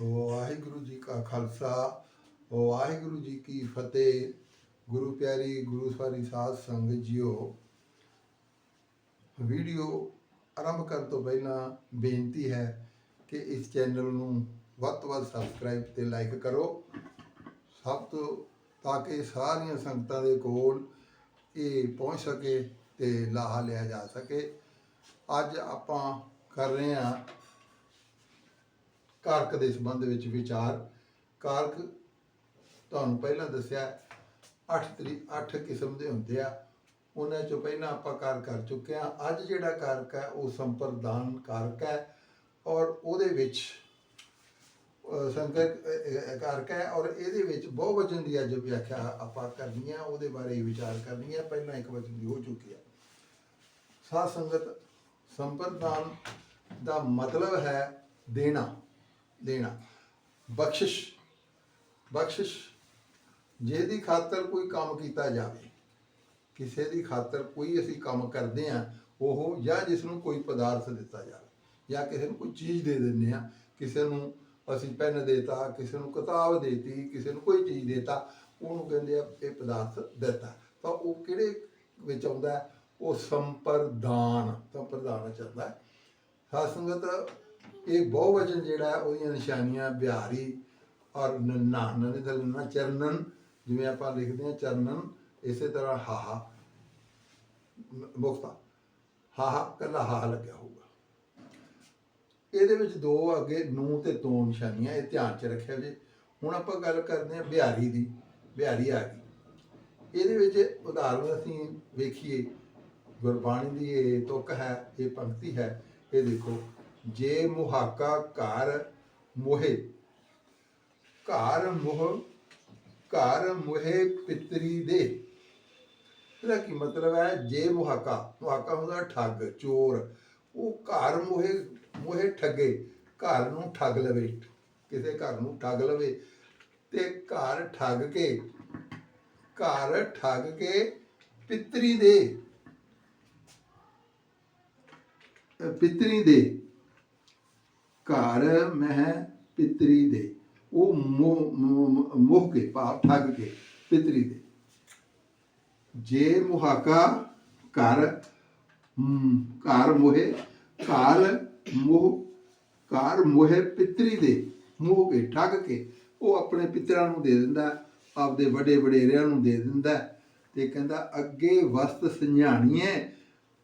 ਵਾਹਿਗੁਰੂ ਜੀ ਕਾ ਖਾਲਸਾ, ਵਾਹਿਗੁਰੂ ਜੀ ਕੀ ਫਤਿਹ। ਗੁਰੂ ਪਿਆਰੀ, ਗੁਰੂ ਸਵਾਰੀ ਸਾਧ ਸੰਗਤ ਜੀਓ, ਵੀਡੀਓ ਆਰੰਭ ਕਰਨ ਤੋਂ ਪਹਿਲਾਂ ਬੇਨਤੀ ਹੈ ਕਿ ਇਸ ਚੈਨਲ ਨੂੰ ਵੱਧ ਤੋਂ ਵੱਧ ਸਬਸਕ੍ਰਾਈਬ ਤੇ ਲਾਈਕ ਕਰੋ। ਸਭ ਤੋਂ, ਤਾਂ ਕਿ ਸਾਰੀਆਂ ਸੰਗਤਾਂ ਦੇ ਕੋਲ ਇਹ ਪਹੁੰਚ ਸਕੇ ਤੇ ਲਾਹਾ ਲਿਆ ਜਾ ਸਕੇ। ਅੱਜ ਆਪਾਂ ਕਰ ਰਹੇ ਹਾਂ ਕਾਰਕ ਦੇ ਸੰਬੰਧ ਵਿੱਚ ਵਿਚਾਰ। ਕਾਰਕ ਤੁਹਾਨੂੰ ਪਹਿਲਾਂ ਦੱਸਿਆ 8 ਤਰੀਕ 8 ਕਿਸਮ ਦੇ ਹੁੰਦੇ ਆ। ਉਹਨਾਂ ਚੋਂ ਪਹਿਲਾਂ ਆਪਾਂ ਕਾਰ ਕਰ ਚੁੱਕੇ ਆ ਅੱਜ ਜਿਹੜਾ ਕਾਰਕ ਹੈ ਉਹ ਸੰਪਰਦਾਨ ਕਾਰਕ ਹੈ ਔਰ ਉਹਦੇ ਵਿੱਚ ਅਹ, ਸੰਕਰ ਕਾਰਕ ਹੈ ਔਰ ਇਹਦੇ ਵਿੱਚ ਬਹੁ ਵਚਨ ਦੀ ਅੱਜ ਵਿਆਖਿਆ ਆਪਾਂ ਕਰਨੀ ਆ। ਉਹਦੇ ਬਾਰੇ ਵਿਚਾਰ ਕਰਨੀ ਹੈ ਪਹਿਲਾਂ ਇੱਕ ਵਚਨ ਦੀ ਹੋ ਚੁੱਕੀ ਹੈ ਸਾਧ ਸੰਗਤ ਸੰਪਰਦਾਨ ਦਾ ਮਤਲਬ ਹੈ ਦੇਣਾ। ਦੇਣਾ। ਬਖਸ਼ਿਸ਼ ਬਖਸ਼ਿਸ਼। ਜਿਹਦੀ ਖਾਤਰ ਕੋਈ ਕੰਮ ਕੀਤਾ ਜਾਵੇ, ਕਿਸੇ ਦੀ ਖਾਤਰ ਕੋਈ ਅਸੀਂ ਕੰਮ ਕਰਦੇ ਆ ਉਹ ਜਾਂ ਜਿਸ ਨੂੰ ਕੋਈ ਪਦਾਰਥ ਦਿੱਤਾ ਜਾਵੇ, ਜਾਂ ਕਿਸੇ ਨੂੰ ਕੋਈ ਚੀਜ਼ ਦੇ ਦਿੰਦੇ ਆ ਕਿਸੇ ਨੂੰ ਅਸੀਂ ਪੈਨ ਦੇਤਾ, ਕਿਸੇ ਨੂੰ ਕਿਤਾਬ ਦੇਤੀ, ਕਿਸੇ ਨੂੰ ਕੋਈ ਚੀਜ਼ ਦੇਤਾ, ਉਹਨੂੰ ਕਹਿੰਦੇ ਆ ਇਹ ਪਦਾਰਥ ਦਿੱਤਾ। ਤਾਂ ਉਹ ਕਿਹੜੇ ਵਿੱਚ ਆਉਂਦਾ ਉਹ ਸੰਪਰਦਾਨ ਸੰਪਰਦਾਨ ਚ ਆਉਂਦਾ ਹੈ। ਸਾਧ ਸੰਗਤ ਇਹ ਬਹੁਵਚਨ ਜਿਹੜਾ ਉਹਦੀਆਂ ਨਿਸ਼ਾਨੀਆਂ ਬਿਹਾਰੀ ਔਰ ਨੰਨਾ ਨਨੇ ਦਾ ਚਰਨਨ, ਜਿਵੇਂ ਆਪਾਂ ਲਿਖਦੇ ਹਾਂ, ਚਰਨਨ, ਇਸੇ ਤਰ੍ਹਾਂ ਹਾਹਾ, ਮੁਕਤਾ। ਹਾਹਾ ਕੱਲਾ ਹਾਹਾ ਲੱਗਿਆ ਹੋਊਗਾ। ਇਹਦੇ ਵਿੱਚ ਦੋ ਅੱਗੇ ਨੂੰ ਤੇ ਤੋਂ ਨਿਸ਼ਾਨੀਆਂ ਇਹ ਧਿਆਨ 'ਚ ਰੱਖਿਆ ਜੇ। ਹੁਣ ਆਪਾਂ ਗੱਲ ਕਰਦੇ ਹਾਂ ਬਿਹਾਰੀ ਦੀ, ਬਿਹਾਰੀ ਆ ਗਈ। ਇਹਦੇ ਵਿੱਚ ਉਦਾਹਰਨ ਅਸੀਂ ਵੇਖੀਏ। ਗੁਰਬਾਣੀ ਦੀ ਇਹ ਤੁਕ ਹੈ, ਇਹ ਪੰਕਤੀ ਹੈ, ਇਹ ਦੇਖੋ। ਜੇ ਮੁਹਾਕਾ ਘਰ ਮੋਹੇ, ਘਰ ਮੋਹ, ਘਰ ਮੋਹੇ ਪਿਤਰੀ ਦੇ। ਇਹਦਾ ਕੀ ਮਤਲਬ ਹੈ? ਜੇ ਮੁਹਾਕਾ ਮੁਹਾਕਾ ਹੁੰਦਾ ਠੱਗ, ਚੋਰ। ਉਹ ਘਰ ਮੋਹੇ ਮੋਹੇ ਠੱਗੇ, ਘਰ ਨੂੰ ਠੱਗ ਲਵੇ। ਕਿਸੇ ਘਰ ਨੂੰ ਠੱਗ ਲਵੇ ਤੇ ਘਰ ਠੱਗ ਕੇ, ਘਰ ਠੱਗ ਕੇ ਪਿਤਰੀ ਦੇ। ਅਹ ਪਿਤਰੀ ਦੇ। ਘਰ ਮਹਿ ਪਿਤਰੀ ਦੇ। ਉਹ ਮੋਹ ਮੋਹ- ਕੇ ਭਾਵ ਠੱਗ ਕੇ ਪਿਤਰੀ ਦੇ। ਜੇ ਮੁਹਾਕਾ ਘਰ ਘਰ ਮੋਹੇ, ਘਰ ਮੋਹ ਘਰ ਮੋਹੇ ਪਿਤਰੀ ਦੇ। ਮੋਹ ਕੇ, ਠੱਗ ਕੇ ਉਹ ਆਪਣੇ ਪਿਤਰਾਂ ਨੂੰ ਦੇ ਦਿੰਦਾ, ਆਪਦੇ ਵੱਡੇ ਵਡੇਰਿਆਂ ਨੂੰ ਦੇ ਦਿੰਦਾ। ਤੇ ਕਹਿੰਦਾ, ਅੱਗੇ ਵਸਤ ਸੰਝਾਣੀਏ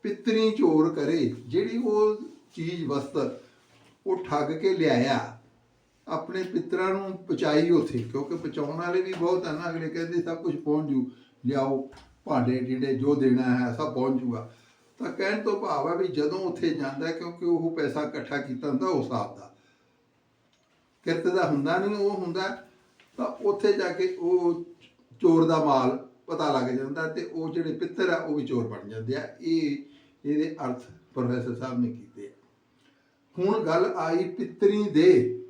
ਪਿਤਰੀ ਚੋਰ ਕਰੇ। ਜਿਹੜੀ ਉਹ ਚੀਜ਼ ਵਸਤ ਉਹ ਠੱਗ ਕੇ ਲਿਆਇਆ। ਆਪਣੇ ਪਿਤਰਾਂ ਨੂੰ ਪਹੁੰਚਾਈ ਉੱਥੇ, ਕਿਉਂਕਿ ਪਹੁੰਚਾਉਣ ਵਾਲੇ ਵੀ ਬਹੁਤ ਹਨ। ਅਗਲੇ ਕਹਿੰਦੇ, ਸਭ ਕੁਝ ਪਹੁੰਚ ਜੂ। ਲਿਆਓ, ਭਾਂਡੇ ਜਿਹੜੇ ਜੋ ਦੇਣਾ ਹੈ, ਸਭ ਪਹੁੰਚ ਜੂਗਾ। ਤਾਂ ਕਹਿਣ ਤੋਂ ਭਾਵ ਹੈ ਵੀ ਜਦੋਂ ਉੱਥੇ ਜਾਂਦਾ, ਕਿਉਂਕਿ ਉਹ ਪੈਸਾ ਇਕੱਠਾ ਕੀਤਾ ਹੁੰਦਾ ਉਸ ਹਿਸਾਬ ਦਾ। ਕਿਰਤ ਦਾ ਹੁੰਦਾ ਨਹੀਂ, ਉਹ ਹੁੰਦਾ। ਤਾਂ ਉੱਥੇ ਜਾ ਕੇ ਉਹ ਚੋਰ ਦਾ ਮਾਲ ਪਤਾ ਲੱਗ ਜਾਂਦਾ ਤੇ ਉਹ ਜਿਹੜੇ ਪਿੱਤਰ ਆ, ਉਹ ਵੀ ਚੋਰ ਬਣ ਜਾਂਦੇ ਆ। ਇਹ, ਇਹਦੇ ਅਰਥ ਪ੍ਰੋਫੈਸਰ ਸਾਹਿਬ ਨੇ ਕੀਤੇ ਹੁਣ ਗੱਲ ਆਈ ਪਿੱਤਰੀ ਦੇ,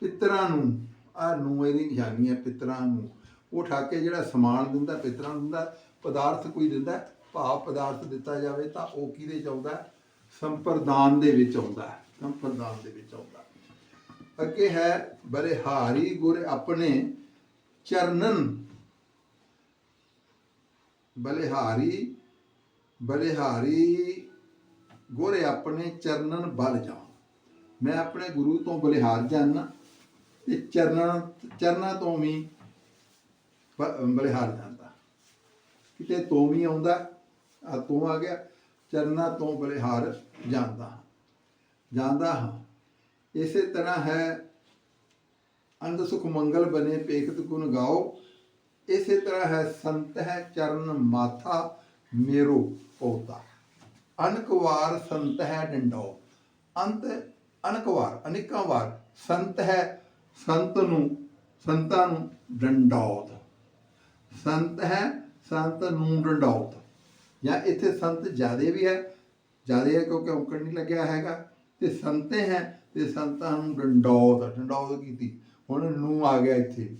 ਪਿੱਤਰਾਂ ਨੂੰ। ਆ ਨੂੰ ਇਹਦੀ ਨਿਸ਼ਾਨੀ ਹੈ ਪਿੱਤਰਾਂ ਨੂੰ। ਉਹ ਠਾਕੇ ਜਿਹੜਾ ਸਮਾਨ ਦਿੰਦਾ, ਪਿੱਤਰਾਂ ਨੂੰ ਦਿੰਦਾ, ਪਦਾਰਥ ਕੋਈ ਦਿੰਦਾ, ਭਾਵ ਪਦਾਰਥ ਦਿੱਤਾ ਜਾਵੇ ਤਾਂ ਉਹ ਕਿਹਦੇ ਚ ਆਉਂਦਾ? ਸੰਪਰਦਾਨ ਦੇ ਵਿੱਚ ਆਉਂਦਾ। ਸੰਪਰਦਾਨ ਦੇ ਵਿੱਚ ਆਉਂਦਾ। ਅੱਗੇ ਹੈ ਬਲਿਹਾਰੀ ਗੁਰ ਆਪਣੇ ਚਰਨਨ। ਬਲਿਹਾਰੀ ਬਲਿਹਾਰੀ ਗੋਰੇ ਆਪਣੇ ਚਰਨਨ ਬਲ ਜਾ ਮੈਂ ਆਪਣੇ ਗੁਰੂ ਤੋਂ ਬਲਿਹਾਰ ਜਾਣਾ ਤੇ ਚਰਨਾਂ ਚਰਨਾਂ ਤੋਂ ਵੀ ਬਲਿਹਾਰ ਜਾਂਦਾ। ਕਿਤੇ ਤੋਂ ਵੀ ਆਉਂਦਾ, ਆ ਤੋਂ ਆ ਗਿਆ, ਚਰਨਾਂ ਤੋਂ ਬਲਿਹਾਰ ਜਾਂਦਾ। ਜਾਂਦਾ ਹਾਂ। ਇਸੇ ਤਰ੍ਹਾਂ ਹੈ, ਅੰਧ ਸੁਖ ਮੰਗਲ ਬਨੇ ਪੇਖਤ ਗੁਣ ਗਾਓ। ਇਸੇ ਤਰ੍ਹਾਂ ਹੈ, ਸੰਤ ਹੈ, ਚਰਨ ਮਾਥਾ ਮੇਰੋ ਪੋਤਾ। ਅਨਕ ਵਾਰ ਸੰਤ ਹੈ ਡੰਡੋ ਅੰਤ ਅਨਕ ਵਾਰ, ਅਨੇਕਾਂ ਵਾਰ ਸੰਤ ਹੈ, ਸੰਤ ਨੂੰ, ਸੰਤਾਂ ਨੂੰ ਡੰਡੌਤ। ਸੰਤ ਹੈ, ਸੰਤ ਨੂੰ ਡੰਡੌਤ। ਜਾਂ ਇੱਥੇ ਸੰਤ ਜਿਆਦੇ ਵੀ ਹੈ, ਜਿਆਦੇ ਹੈ ਕਿਉਂਕਿ ਔਂਕੜ ਨਹੀਂ ਲੱਗਿਆ ਹੈਗਾ। ਤੇ ਸੰਤੇ ਹੈ, ਤੇ ਸੰਤਾਂ ਨੂੰ ਡੰਡੌਤ ਡੰਡੌਤ ਕੀਤੀ। ਹੁਣ ਨੂੰ ਆ ਗਿਆ ਇੱਥੇ।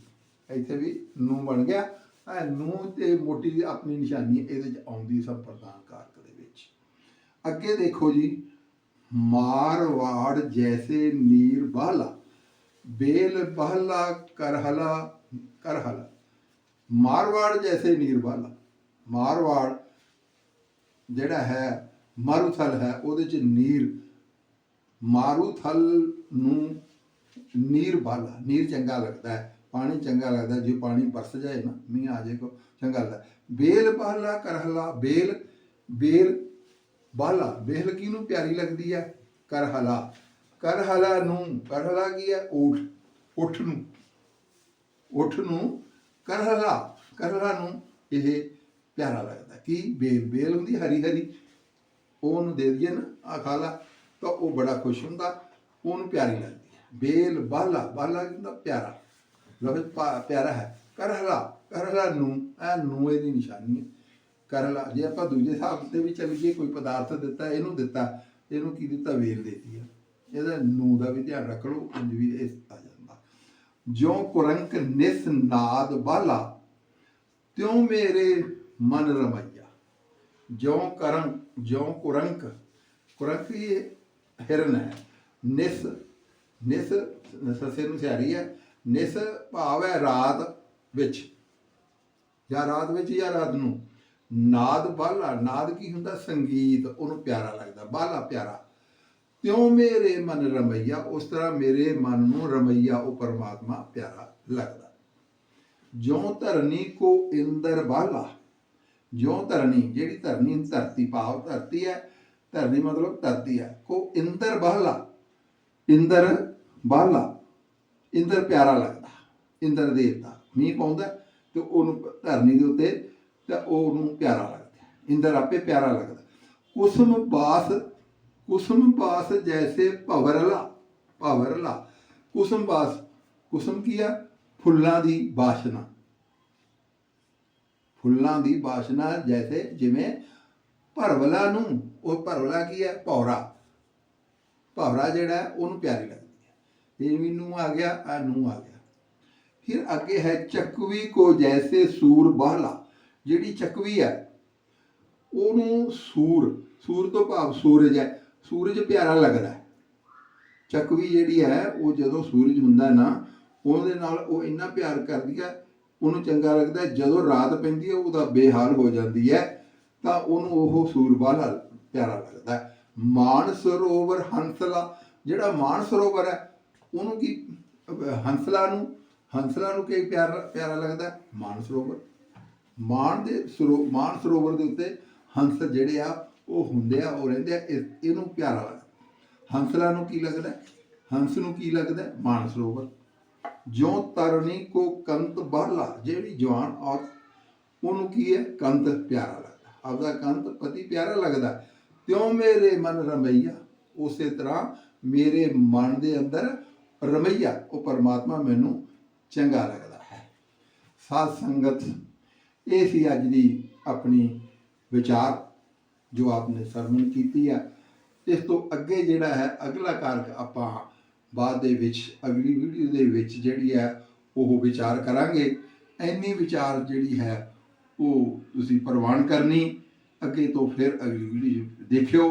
ਇੱਥੇ ਵੀ ਨੂੰ ਬਣ ਗਿਆ। ਇਹ ਨੂੰ ਤੇ ਮੋਟੀ ਆਪਣੀ ਨਿਸ਼ਾਨੀ ਇਹਦੇ ਚ ਆਉਂਦੀ ਸਭ ਸੰਪਰਦਾਨ ਕਾਰਕ ਦੇ ਵਿੱਚ। ਅੱਗੇ ਦੇਖੋ ਜੀ ਮਾਰਵਾੜ ਜੈਸੇ ਨੀਰ ਬਾਲਾ बेल बहला करहला करहला ਮਾਰਵਾੜ ਜੈਸੇ ਨੀਰ ਵਾਲਾ ਮਾਰਵਾੜ ਜਿਹੜਾ ਹੈ ਮਾਰੂਥਲ ਹੈ ਉਹਦੇ ਚ ਨੀਰ ਮਾਰੂਥਲ ਨੂੰ ਨੀਰ ਵਾਲਾ ਨੀਰ ਚੰਗਾ ਲੱਗਦਾ ਹੈ ਪਾਣੀ ਚੰਗਾ ਲੱਗਦਾ ਜੇ ਪਾਣੀ ਬਰਸ ਜਾਏ ਨਾ ਮੀਂਹ ਆ ਜਾਏ ਕੋ ਚੰਗਾ ਲੱਗਦਾ ਬੇਲ ਬਹਲਾ ਕਰਹਲਾ ਬੇਲ ਬੇਲ ਬਾਲਾ ਬੇਲ ਕਿਹਨੂੰ ਪਿਆਰੀ ਲੱਗਦੀ ਹੈ ਕਰਹਲਾ ਕਰਹਲਾ ਨੂੰ, ਕਰਹਲਾ ਕੀ ਹੈ ਊਠ ਉਠ ਨੂੰ। ਉਠ ਨੂੰ ਕਰਹਲਾ ਕਰਹਲਾ ਨੂੰ ਇਹ ਪਿਆਰਾ ਲੱਗਦਾ। ਕੀ? ਬੇਲ ਬੇਲ ਹੁੰਦੀ, ਹਰੀ ਹਰੀ। ਉਹਨੂੰ ਦੇ ਦਈਏ ਨਾ ਆ ਖਾ ਲਾ, ਤਾਂ ਉਹ ਬੜਾ ਖੁਸ਼ ਹੁੰਦਾ ਉਹਨੂੰ ਪਿਆਰੀ ਲੱਗਦੀ ਹੈ ਬੇਲ, ਬਾਲਾ ਬਾਲਾ ਕੀ ਹੁੰਦਾ? ਪਿਆਰਾ। ਲਫ਼ਜ਼ ਪਿਆਰਾ ਹੈ। ਕਰਹਲਾ ਕਰਹਲਾ ਨੂੰ, ਇਹ ਨੂੰ ਇਹਦੀ ਨਿਸ਼ਾਨੀ ਹੈ। ਕਰਹਲਾ ਜੇ, ਆਪਾਂ ਦੂਜੇ ਹਿਸਾਬ ਤੇ ਵੀ ਚੱਲੀਏ ਕੋਈ ਪਦਾਰਥ ਦਿੱਤਾ, ਇਹਨੂੰ ਦਿੱਤਾ, ਇਹਨੂੰ ਕੀ ਦਿੱਤਾ? ਵੇਲ ਦੇਤੀ ਹੈ ਇਹਦਾ ਨੂੰ ਦਾ ਵੀ ਧਿਆਨ ਰੱਖ ਲਓ ਇੰਜ ਵੀ ਇਸ ਆ ਜਾਂਦਾ। ਜੋ ਕੁਰੰਕ ਨਿਸ ਨਾਦ ਬਾਲਾ, ਤਿਉ ਮੇਰੇ ਮਨ ਰਮਈਆ। ਜੋ ਕਰੰ ਜੋ ਕੁਰੰਕ ਕੁਰੰਕ ਇਹ ਹਿਰਨ ਹੈ। ਨਿਸ ਨਿਸ, ਸਸੇ ਨੂੰ ਸਿਆਰੀ ਹੈ। ਨਿਸ ਭਾਵ ਹੈ ਰਾਤ ਵਿੱਚ। ਜਾਂ ਰਾਤ ਵਿੱਚ ਜਾਂ ਰਾਤ ਨੂੰ। ਨਾਦ ਬਾਲਾ, ਨਾਦ ਕੀ ਹੁੰਦਾ? ਸੰਗੀਤ, ਉਹਨੂੰ ਪਿਆਰਾ ਲੱਗਦਾ, ਬਾਲਾ ਪਿਆਰਾ। ਤਿਉ ਮੇਰੇ ਮਨ ਰਮਈਆ, ਉਸ ਤਰ੍ਹਾਂ ਮੇਰੇ ਮਨ ਨੂੰ ਰਮਈਆ, ਉਹ ਪਰਮਾਤਮਾ ਪਿਆਰਾ ਲੱਗਦਾ। ਜਿਉ ਧਰਨੀ ਕੋ ਇੰਦਰ ਬਾਲਾ, ਜਿਉ ਧਰਨੀ, ਜਿਹੜੀ ਧਰਨੀ ਧਰਤੀ ਭਾਵ ਧਰਤੀ ਹੈ, ਧਰਨੀ ਮਤਲਬ ਧਰਤੀ ਹੈ, ਕੋ ਇੰਦਰ ਬਾਲਾ ਇੰਦਰ ਬਾਲਾ, ਇੰਦਰ ਪਿਆਰਾ ਲੱਗਦਾ, ਇੰਦਰ ਦੇਵਤਾ। ਮੀਂਹ ਪਾਉਂਦਾ ਤੇ ਉਹਨੂੰ ਧਰਨੀ ਦੇ ਉੱਤੇ ਤੇ ਉਹਨੂੰ ਪਿਆਰਾ ਲੱਗਦਾ ਇੰਦਰ ਆਪੇ ਪਿਆਰਾ ਲੱਗਦਾ ਕੁਸਮ ਬਾਸ ਕੁਸਮ ਬਾਸ ਜੈਸੇ ਭਵਰਲਾ ਭਵਰਲਾ। ਕੁਸਮ ਬਾਸ ਕੁਸਮ ਕੀ ਆ? ਫੁੱਲਾਂ ਦੀ ਬਾਸ਼ਨਾ। ਫੁੱਲਾਂ ਦੀ ਬਾਸ਼ਨਾ ਜੈਸੇ ਜਿਵੇਂ ਭਰਵਲਾ ਨੂੰ ਉਹ ਭਰਵਲਾ ਕੀ ਹੈ ਭੌਰਾ। ਭੌਰਾ ਜਿਹੜਾ ਹੈ, ਉਹਨੂੰ ਪਿਆਰੀ ਲੱਗਦੀ ਹੈ। ਇਹ ਵੀ ਨੂੰ ਆ ਗਿਆ ਆ ਨੂੰ ਆ ਗਿਆ। ਫਿਰ ਅੱਗੇ ਹੈ ਚੱਕਵੀ ਕੋ ਜੈਸੇ ਸੂਰ ਬਹਲਾ। ਜਿਹੜੀ ਚੱਕਵੀ ਹੈ ਉਹਨੂੰ ਸੂਰ ਸੂਰ ਤੋਂ ਭਾਵ ਸੂਰਜ ਹੈ, ਸੂਰਜ ਪਿਆਰਾ ਲੱਗਦਾ ਹੈ ਚੱਕਵੀ ਜਿਹੜੀ ਹੈ, ਉਹ ਜਦੋਂ ਸੂਰਜ ਹੁੰਦਾ ਨਾ, ਉਹਦੇ ਨਾਲ ਉਹ ਇੰਨਾ ਪਿਆਰ ਕਰਦੀ ਹੈ, ਉਹਨੂੰ ਚੰਗਾ ਲੱਗਦਾ ਜਦੋਂ ਰਾਤ ਪੈਂਦੀ ਹੈ, ਉਹਦਾ ਬੇਹਾਲ ਹੋ ਜਾਂਦੀ ਹੈ, ਤਾਂ ਉਹਨੂੰ ਉਹ ਸੂਰਬਾਲਾ ਪਿਆਰਾ ਲੱਗਦਾ ਹੈ। ਮਾਨ ਸਰੋਵਰ ਹੰਸਲਾ, ਜਿਹੜਾ ਮਾਨ ਸਰੋਵਰ ਹੈ, ਉਹਨੂੰ ਕੀ, ਹੰਸਲਾ ਨੂੰ ਹੰਸਲਾ ਨੂੰ ਕੀ ਪਿਆਰਾ ਪਿਆਰਾ ਲੱਗਦਾ ਹੈ? ਮਾਨ ਸਰੋਵਰ ਮਾਨ ਦੇ ਸਰੋ ਮਾਨ ਸਰੋਵਰ ਦੇ ਉੱਤੇ ਹੰਸ ਜਿਹੜੇ ਆ, ਉਹ ਹੁੰਦੇ ਆ, ਉਹ ਰਹਿੰਦੇ ਆ ਇਹਨੂੰ ਪਿਆਰਾ ਲੱਗਦਾ। ਹੰਸਲਾ ਨੂੰ ਕੀ ਲੱਗਦਾ? ਹੰਸ ਨੂੰ ਕੀ ਲੱਗਦਾ? ਹੈ? ਮਾਨ ਸਰੋਵਰ। ਜੋ ਤਰਨੀ ਕੋ ਕੰਤ ਬਾਲਾ ਜਿਹੜੀ ਜਵਾਨ ਔਰਤ, ਉਹਨੂੰ ਕੀ ਹੈ? ਕੰਤ ਪਿਆਰਾ ਲੱਗਦਾ। ਆਪਦਾ ਕੰਤ ਪਤੀ ਪਿਆਰਾ ਲੱਗਦਾ। ਤਿਉ ਮੇਰੇ ਮਨ ਰਮਈਆ, ਉਸੇ ਤਰ੍ਹਾਂ ਮੇਰੇ ਮਨ ਦੇ ਅੰਦਰ ਰਮਈਆ, ਉਹ ਪਰਮਾਤਮਾ ਮੈਨੂੰ ਚੰਗਾ ਲੱਗਦਾ ਹੈ। ਸਾਧ ਸੰਗਤ ਇਹ ਸੀ ਅੱਜ ਦੀ ਆਪਣੀ ਵਿਚਾਰ ਜੋ ਆਪਨੇ ਸਰਵਣ ਕੀਤੀ ਹੈ ਇਸ ਤੋਂ ਅੱਗੇ ਜਿਹੜਾ ਹੈ, ਅਗਲਾ ਕਾਰਕ ਆਪਾਂ ਬਾਅਦ ਦੇ ਵਿੱਚ, ਅਗਲੀ ਵੀਡੀਓ ਦੇ ਵਿੱਚ ਜਿਹੜੀ ਹੈ, ਉਹ ਵਿਚਾਰ ਕਰਾਂਗੇ। ਐਨੀ ਵਿਚਾਰ ਜਿਹੜੀ ਹੈ, ਉਹ ਤੁਸੀਂ ਪ੍ਰਵਾਨ ਕਰਨੀ। ਅੱਗੇ ਤੋਂ ਫਿਰ ਅਗਲੀ ਵੀਡੀਓ ਦੇਖਿਓ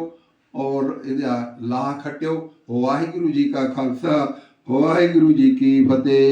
ਔਰ ਇਹਦਾ ਲਾਹ ਖੱਟਿਓ। ਵਾਹਿਗੁਰੂ ਜੀ ਕਾ ਖਾਲਸਾ, ਵਾਹਿਗੁਰੂ ਜੀ ਕੀ ਫਤਿਹ।